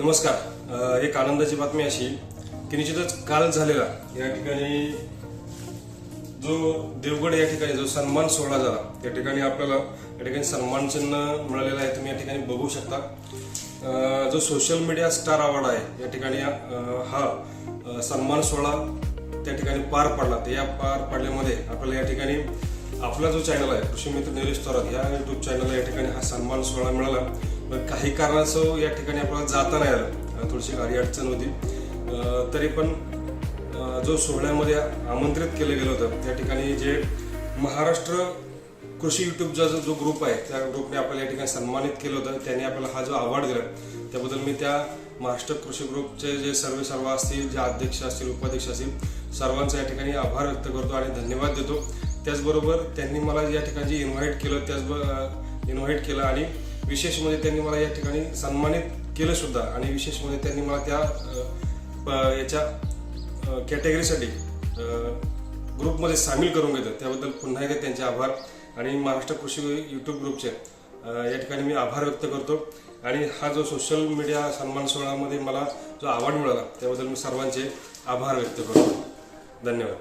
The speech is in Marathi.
नमस्कार. एक आनंदाची बातमी अशी की निश्चितच काल झालेला या ठिकाणी जो देवगड या ठिकाणी जो सन्मान सोहळा झाला त्या ठिकाणी आपल्याला या ठिकाणी सन्मान चिन्ह मिळालेलं आहे तुम्ही या ठिकाणी बघू शकता. जो सोशल मीडिया स्टार अवॉर्ड आहे या ठिकाणी हा सन्मान सोहळा त्या ठिकाणी पार पडला. तर या पार पडल्यामध्ये आपल्याला या ठिकाणी आपला जो चॅनल आहे कृषी मित्र निलेश थोरात या युट्यूब चॅनलला या ठिकाणी हा सन्मान सोहळा मिळाला. पण काही कारणास्तव या ठिकाणी आपल्याला जाता नाही आलं. थोडीशी गाडी अडचण होती. तरी पण जो सोहळ्यामध्ये आमंत्रित केलं गेलं होतं त्या ठिकाणी जे महाराष्ट्र कृषी युट्यूबचा जो जो ग्रुप आहे त्या ग्रुपने आपल्याला या ठिकाणी सन्मानित केलं होतं. त्यांनी आपल्याला हा जो अवॉर्ड दिला त्याबद्दल मी त्या महाराष्ट्र कृषी ग्रुपचे जे सर्व सर्व असतील जे अध्यक्ष असतील उपाध्यक्ष असतील सर्वांचा या ठिकाणी आभार व्यक्त करतो आणि धन्यवाद देतो. त्याचबरोबर त्यांनी मला या ठिकाणी इन्व्हाइट केलं त्याचबरोबर इन्व्हाइट केलं आणि विशेष म्हणजे त्यांनी मला या ठिकाणी सन्मानित केलं सुद्धा. आणि विशेष म्हणजे त्यांनी मला त्या प- याच्या कॅटेगरीसाठी ग्रुपमध्ये सामील करून घेतलं. त्याबद्दल पुन्हा एकदा त्यांचे आभार. आणि महाराष्ट्र कृषी यूट्यूब ग्रुपचे या ठिकाणी मी आभार व्यक्त करतो. आणि हा जो सोशल मीडिया सन्मान सोहळ्यामध्ये मला जो अवॉर्ड मिळाला त्याबद्दल मी सर्वांचे आभार व्यक्त करतो. धन्यवाद.